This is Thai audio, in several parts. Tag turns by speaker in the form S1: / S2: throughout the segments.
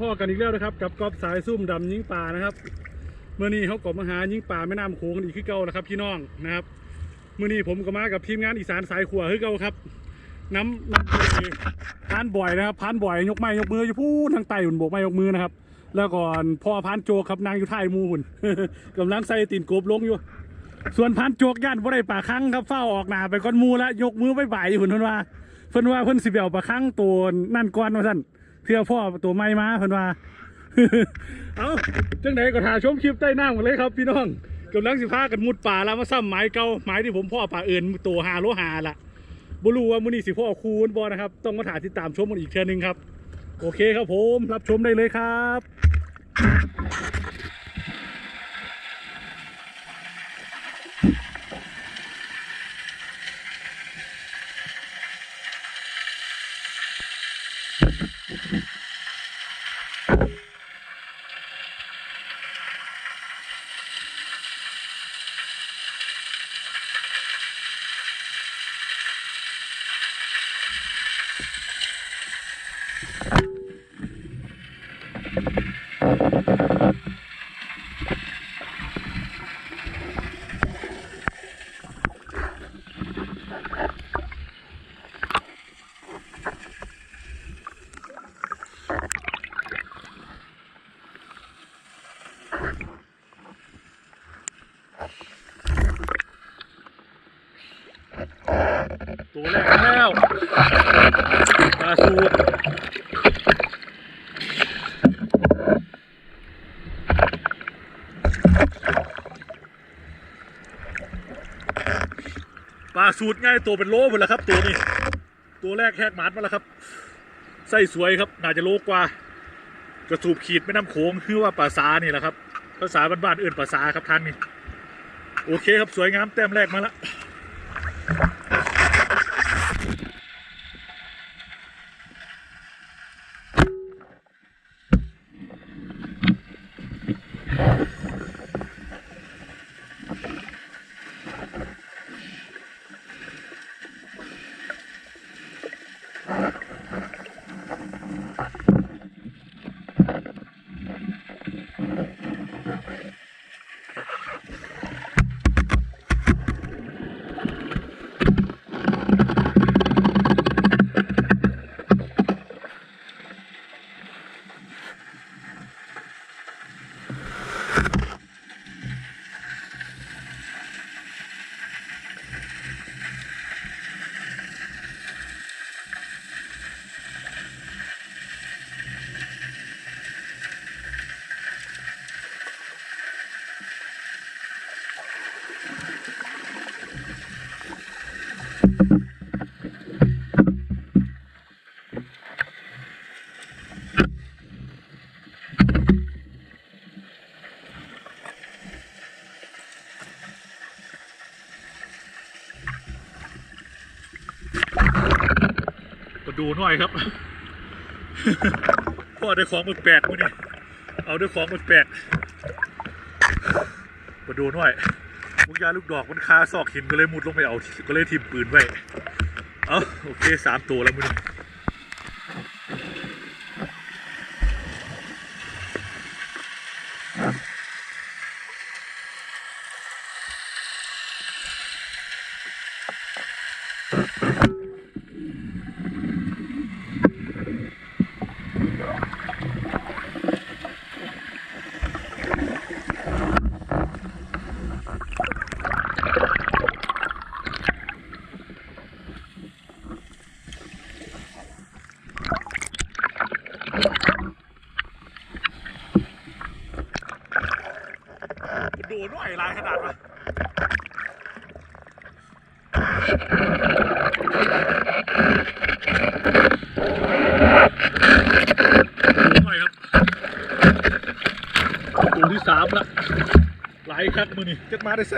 S1: พ่อกันอีกแล้วนะครับ กับกอบสายซุ่มดำยิงป่านะครับเมื่อนี้เขาก็มาหายิงป่าแม่น้ำโขงอีกคือเก่าแล้วครับพี่น้องนะครับเมื่อนี้ผมก็มากับทีมงานอีสานสายขวาคือเก่าครับ น้ำน้ำพานบ่อยนะครับพานบ่อยยกไม้ยกมืออยู่พูดทางใต้หุ่นโบกไม้ยกมือนะครับ แล้วก่อนพ่อพานโจกครับนางอยู่ท้ายมูหุ่นกำลังใส่ตีนกบลงอยู่ ส่วนพานโจกย่านบ่ได้ป่าคั้งครับเฝ้าออกหนาไปก้อนมูแล้วยกมือไปบ่ายอยู่หุ่นเพิ่นว่าเพิ่นว่าเพิ่นสิเอาป่าคั้งตัวนั่นก่อนว่าซั่น พื่อพ่อตัวไม้มาเพิ่นว่า เอาจังไหนก็ถ่ายชมคลิปใต้น้ำกันเลยครับ พี่น้องกำลังสิพากันมุดป่าแล้วมาซ้ำหมายเก่าหมายที่ผมพ่อป่าเอิญตัวหาโลหาละบ่รู้ว่ามุนีสิพ่อคูณบอนะครับ ต้องมาถ่ายติดตามชมกันอีกเทื่อนึงครับ โอเคครับผม รับชมได้เลยครับ แล้วปลาสูตรปลาสูตรง่ายตัวเป็นโลหมดแล้วครับ ตัวนี้ ตัวแรกแหกหมานมาแล้วครับ ไส้สวยครับ น่าจะโลกว่า กระสูบขีดไม่น้ำโขงคือว่าปลาสานี่แหละครับ ภาษาบ้านๆอื่นปลาสาครับท่านนี่ โอเคครับสวยงามแต้มแรกมาแล้ว ดูหน่อยครับ พ่อได้ของแปลกมื้อนี้เอาได้ของแปลกมาดูหน่อยมุกยาลูกดอกมันคาซอกหินก็เลยมุดลงไปเอาก็เลยทิมปืนไว้ เอาโอเคสามตัวแล้วมื้อนี้มาดูหน่อยลายขนาดวะดูหน่อยครับตัวที่สามละหลาย ครั้งมือนี่เจ็ดมาได้ไซ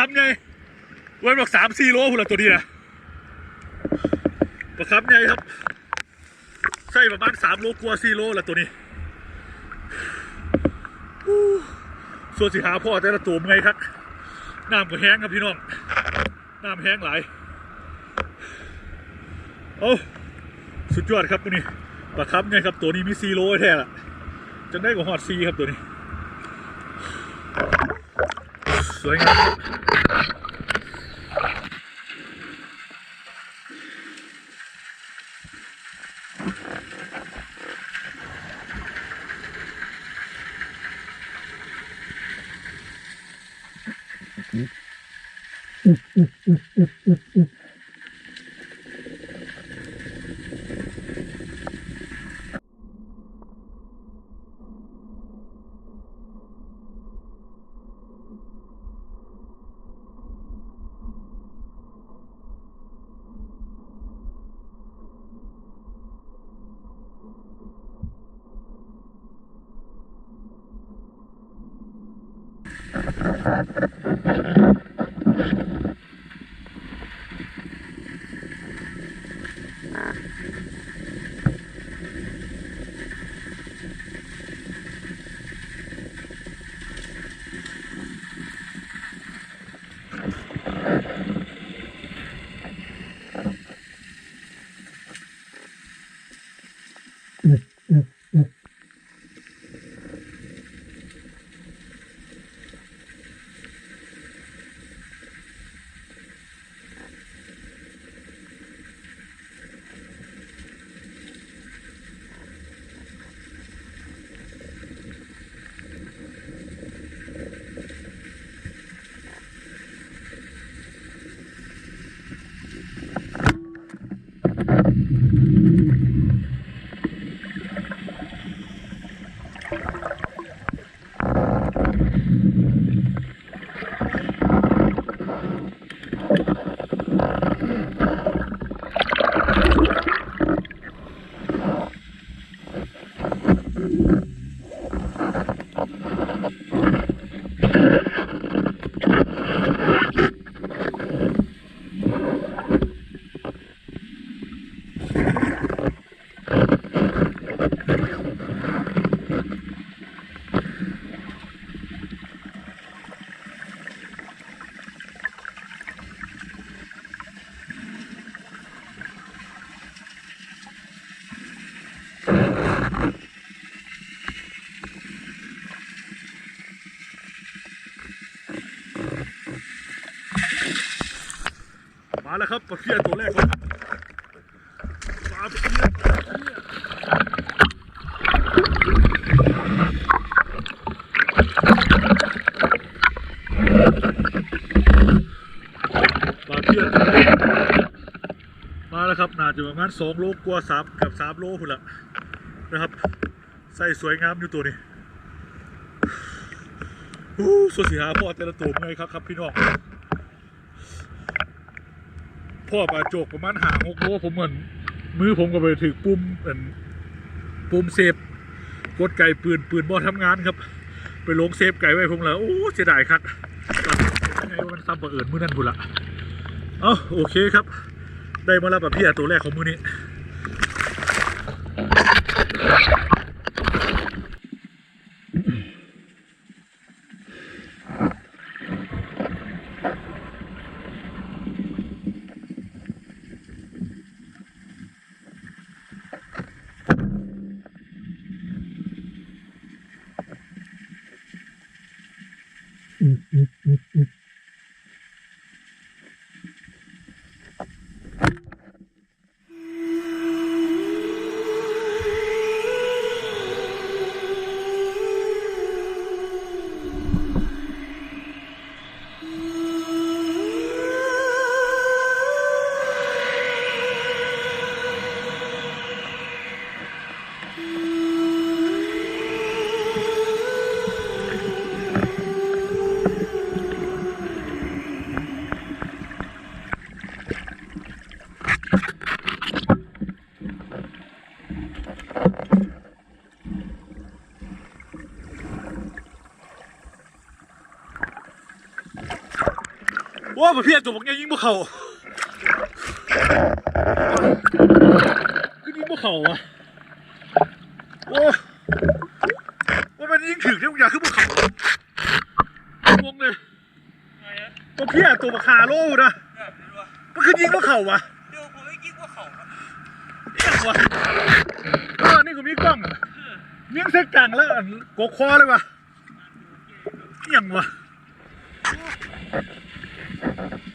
S2: คำไงเว้นบอกสามสี่โลหุ่นละตัวนี้นะประคำไงครับใส่ประมาณสามโลกว่าสี่โลละตัวนี้ส่วนสิหาพ่อแต่ละตัวเป็นไงครับน้ำก็แห้งครับพี่น้องน้ำแห้งหลายโอ้สุดยอดครับตัวนี้ประคำไงครับตัวนี้มีสี่โลแท้ละจังได้กว่าฮอดซีครับตัวนี้ สวยงาม ค ปลาเพี้ยตัวแรกครับปลาเพี้ยปลาเพี้ยมาแล้วครับน่าจะประมาณสองโลกว่าสามกับสามโลพุ่นละนะครับใส่สวยงามอยู่ตัวนี้อู้สุดสีหาพ่อแต่ละตัวไงครับครับพี่น้อง พ่อปลาโจกประมาณห่างหกโลผมเหมือนมือผมก็ไปถือปุ่มเป็นปุ่มเซฟกดไก่ปืนปืนบอทำงานครับ ไปลงเซฟไก่ไว้ผมแล้วโอ้เสียดายครับยังไงว่ามันซ้ำประเอิญมือนั่นบุละเอ้าโอเคครับ ได้มาแล้วแบบพี่ตัวแรกของมือนี้ ว่าประเภทตัวบอกยังยิงพวกเขาก็ยิงพวกเขาอะโอ้ว่ามันยิงถึงเนี่ยมึงอยากขึ้นพวกเขางงเลยประเภทตัวมาคาโล่นะมันคือยิงพวกเขาวะ
S3: เดี๋ยวผมไม่คิดว่าเขาครับ
S2: เอี่ยงวะเออนี่ก็มีกล้องอะยิงเส้นกลางแล้วอันกกคอเลยวะ Thank you.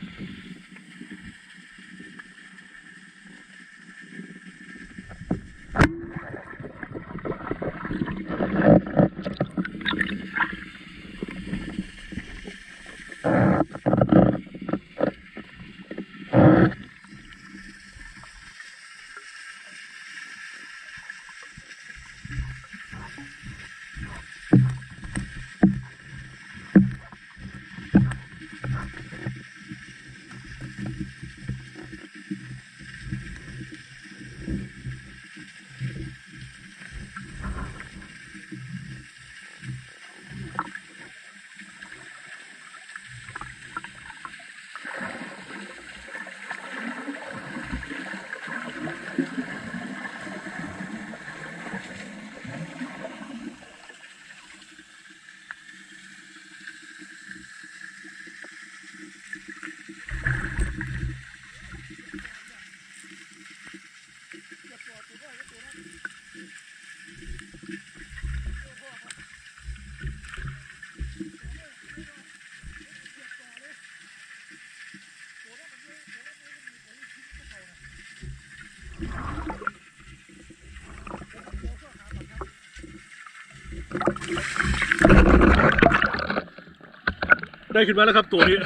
S2: ได้ขึ้นมาแล้วครับตัวนี้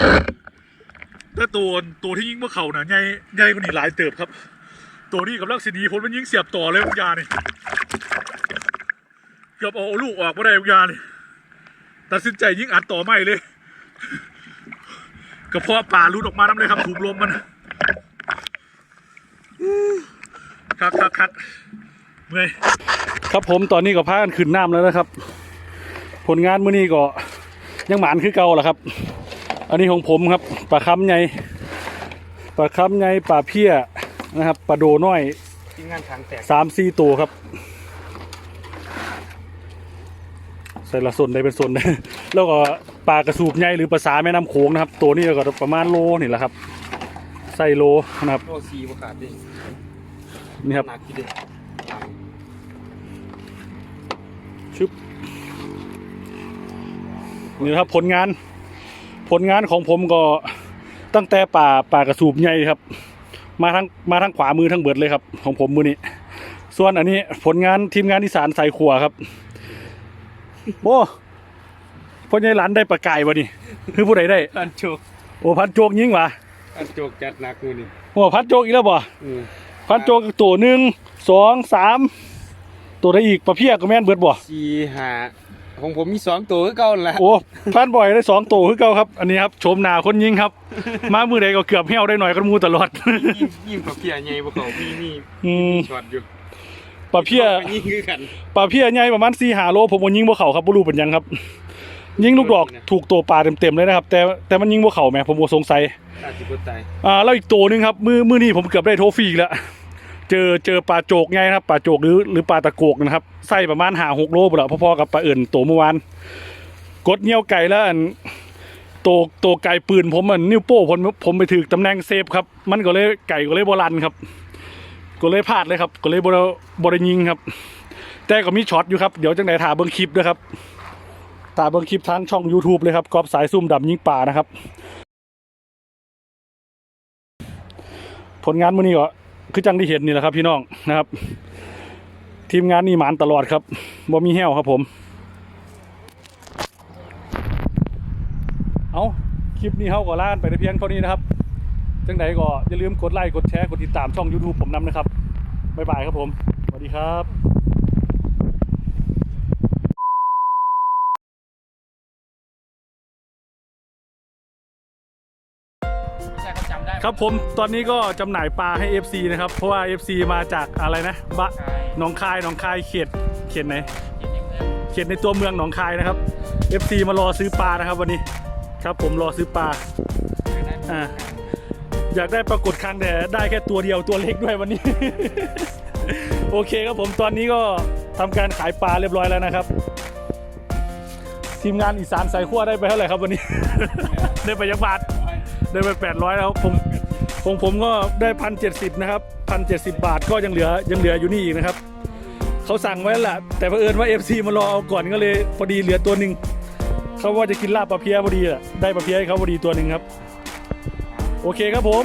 S2: แต่ตัวตัวที่ยิงเมื่อเขาน่ะใหญ่ใหญ่กว่านี้หลายเติบครับ ตัวนี้กับลักษณีผมมันยิงเสียบต่อเลยวิญญานี่เกือบเอาลูกออกมาได้วิญญานี่ตัดสินใจยิงอัดต่อไม่เลยกระเพาะป่ารุดออกมาน้ำเลยครับถูกลมมันคักคักคักเมื่อย
S1: ครับผมตอนนี้ก็พากันขึ้นน้ำแล้วนะครับ ผลงานมื้อนี้ก็ ยังหมานคือเก่าแหละครับ อันนี้ของผมครับปลาคำใหญ่ปลาคำใหญ่ปลาเพี้ยนะครับปลาโดน้อย
S3: ทีมงานทางแตก
S1: สามสี่ตัวครับ ใส่ละส่วนใดเป็นส่วนใดแล้วก็ปลากระสูบใหญ่หรือปลาสาแม่น้ำโขงนะครับ ตัวนี้ก็ประมาณโลนี่แหละครับ ใส่โลนะครับ
S3: โลซีประกาศดิ
S1: นี่ครับ
S3: หนักที่เด็ด
S1: ชึบ นี่นะครับผลงาน ผลงานของผมก็ตั้งแต่ป่าป่ากระสูบใหญ่ครับ มาทั้งมาทั้งขวามือทั้งเบิดเลยครับ ของผมมือนี้ส่วนอันนี้ผลงานทีมงานอีสานสายขัวครับโอ้พ่อใหญ่หลานได้ประกายวะนี่คือผู้ใดได้
S3: อันโจก
S1: โอ้พันโจกยิงวะ
S3: อันโจกจัดหนักมือนี่
S1: โอ้พันโจกอีกแล้วบ่
S3: อืม
S1: พันโจกตัวหนึ่งสองสามตัวได้อีกประเพียก็แม่นเบิดบ่
S3: สี่ห้า ของผมมีสองตัวคือเก่านั่นแหละ
S1: โอ้พันบ่อยได้สองตัวคือเก่าครับ อันนี้ครับโฉมหน้าคนยิงครับ มามือใดก็เกือบเหี่ยวได้หน่อยก็มูตลอด
S3: ยิ่งยิ่งกับเพียใหญ่พวกเขามีมี
S1: อืม
S3: ช็อตอยู่
S1: ปลาเพี้ย
S3: ยิ่งคือกัน
S1: ปลาเพี้ยใหญ่ประมาณสี่หาโลผมก็ยิงบ่เข่าครับบ่รู้เป็นหยังครับ ยิงลูกดอกถูกตัวปลาเต็มๆเลยนะครับ แต่แต่มันยิงบ่เข่าแหมผมก็สงสัย
S3: อาจจะกดตาย
S1: อ่าแล้วอีกตัวหนึงครับมือมือนี้ผมเกือบได้โทฟี่อีกแล้ว เจอเจอปลาโจกไงครับปลาโจกหรือหรือปลาตะโกกนะครับไส้ประมาณหาหกโลบุละพอๆกับปลาเอื่นตัวเมื่อวานกดเงี้ยวไก่แล้วอันตัวตัวไก่ปืนผมมันนิ้วโป้ผมผมไปถือตำแหน่งเซฟครับ มันก็เลยไก่ก็เลยโบรันครับ ก็เลยพลาดเลยครับ ก็เลยบรบรยิงครับ แต่ก็มีช็อตอยู่ครับ เดี๋ยวจังไหนถ่าเบิ้งคลิปด้วยครับถ่าเบิ้งคลิปทางช่อง YouTube เลยครับกอบสายซุ่มดำยิงป่านะครับ ผลงานมื้อนี้ก็ คือจังที่เห็นนี่แหละครับพี่น้องนะครับ ทีมงานนี่หมานตลอดครับบ่มีแห้วครับผม เอาคลิปนี้เขาก็ลากันไปแต่เพียงเท่านี้นะครับจังไหนก็อย่าลืมกดไลค์กดแชร์กดติดตามช่อง YouTube ผมนำนะครับบ๊ายบายครับผมสวัสดีครับ ครับผมตอนนี้ก็จำหน่ายปลาให้ FC นะครับ เพราะว่า FC มาจากอะไรนะบะหนองคายหนองคายเขตเขตไหน เขตในตัวเมืองหนองคายนะครับ FC มารอซื้อปลานะครับวันนี้ครับผมรอซื้อปลา
S3: ได้ไหม
S1: อ่าอยากได้ปรากฏครั้งแต่ได้แค่ตัวเดียวตัวเล็กด้วยวันนี้ โอเคครับผมตอนนี้ก็ทำการขายปลาเรียบร้อยแล้วนะครับ ทีมงานอีสานสายขั้วได้ไปเท่าไหร่ครับวันนี้ ได้ไปยักบาท ได้ไปแปดร้อยแล้วผมของผมก็ได้พันเจ็ดสิบนะครับพันเจ็ดสิบาทก็ยังเหลือยังเหลืออยู่นี่อีกนะครับเขาสั่งไว้แล้วแหละแต่เผอิญว่า FC มารอเอาก่อนก็เลยพอดีเหลือตัวหนึ่งเขาว่าจะกินลาบปลาเพียพอดีอะได้ปลาเพียให้เขาพอดีตัวหนึ่งครับ โอเคครับผม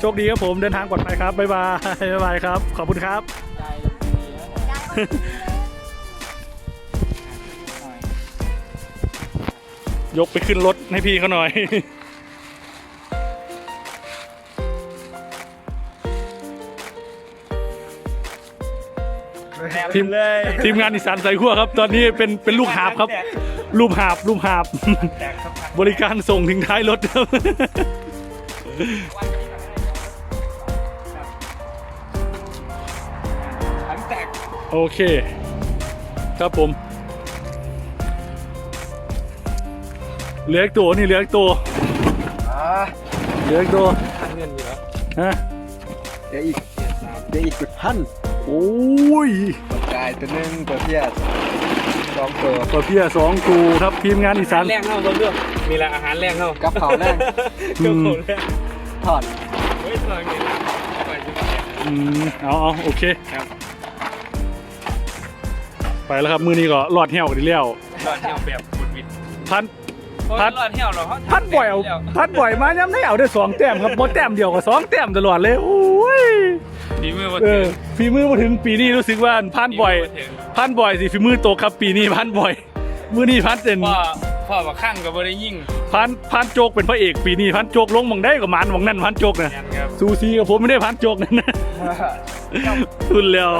S1: โชคดีครับผมเดินทางปลอดภัยครับบ๊ายบายบ๊ายบายครับ ขอบคุณครับ ยกไปขึ้นรถให้พี่เขาหน่อย ทีมทีมงานอีสานใส่ขั้วครับ ตอนนี้เป็นเป็นลูกหาบครับ ลูกหาบลูกหาบ บริการส่งถึงท้ายรถครับ
S3: ถังแตก
S1: โอเค ครับผม เหลืออีกตัวนี่เหลืออีกตัวเหลืออีกตัว
S3: ถังเงินอยู่แล้ว
S1: ฮะ
S4: เดี๋ยวอีกเดี๋ยวอีกจุดพัน
S1: โอ้ย
S4: ตัวกายตัวหนึงตัวเพียสองตัว
S1: ตัวเพียสองตัวครับทีมงานอีสาน
S3: แรงเข้าเรื่องมีแหละอาหารแรงเข้า
S4: กับเขาแรก
S1: อืม
S3: แรง
S4: ถอด
S3: เฮ้ยตอนนี้ไปจุดแรง
S1: อืมเอาเอาโอเค
S3: ครับ
S1: ไปแล้วครับมือนี้ก็รอดเหี่ยวกันดีแล้ว
S3: รอดเที่ยวแบบบุดวิด
S1: พัน
S3: พั
S1: พั
S3: ด
S1: ด
S3: รอดเที่ยวเหรอเขา
S1: พันบ่อยเอาพันบ่อยมาย้ำได้เอาได้สองแต้มครับบอแต้มเดียวกับสองแต้มตลอดเลยโอ้ย
S3: ฝีมือมา
S1: เอ
S3: ถึ
S1: องฝีมือมาถึงปีนี้รู้สึกว่าพันบ่อย
S3: ฝีมืมาถึง
S1: พันบ่อยสิฝีมือตกครับปีนี้พันบ่อย มือนี้พันเป็น
S3: พ่อพ่อมาข้างกับบริยิ่ง
S1: พันพันโจกเป็นพระเอกปีนี้พันโจกลงหมองได้กับหมันหมองนั่นพันโจกนะ
S3: งานครับ
S1: ซูซีกับผมไม่ได้พันโจกนั่นนะทุนแล้ว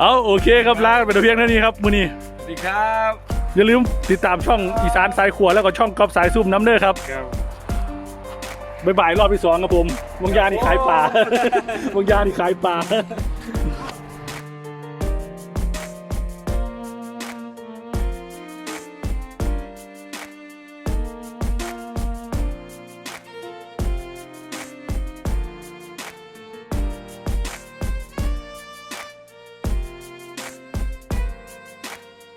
S1: เอาโอเคครับลาไปแต่เพียงเท่านี้ครับมือนี้
S3: สวัสดีครับ
S1: อย่าลืมติดตามช่องอีสานสายขวแล้วก็ช่องกอล์ฟสายซุ่มน้ำเด้อครับ
S3: ครับ
S1: บายบายรอบที่สองครับผมวงยานี่ขายปลาวงยานี่ขายปลา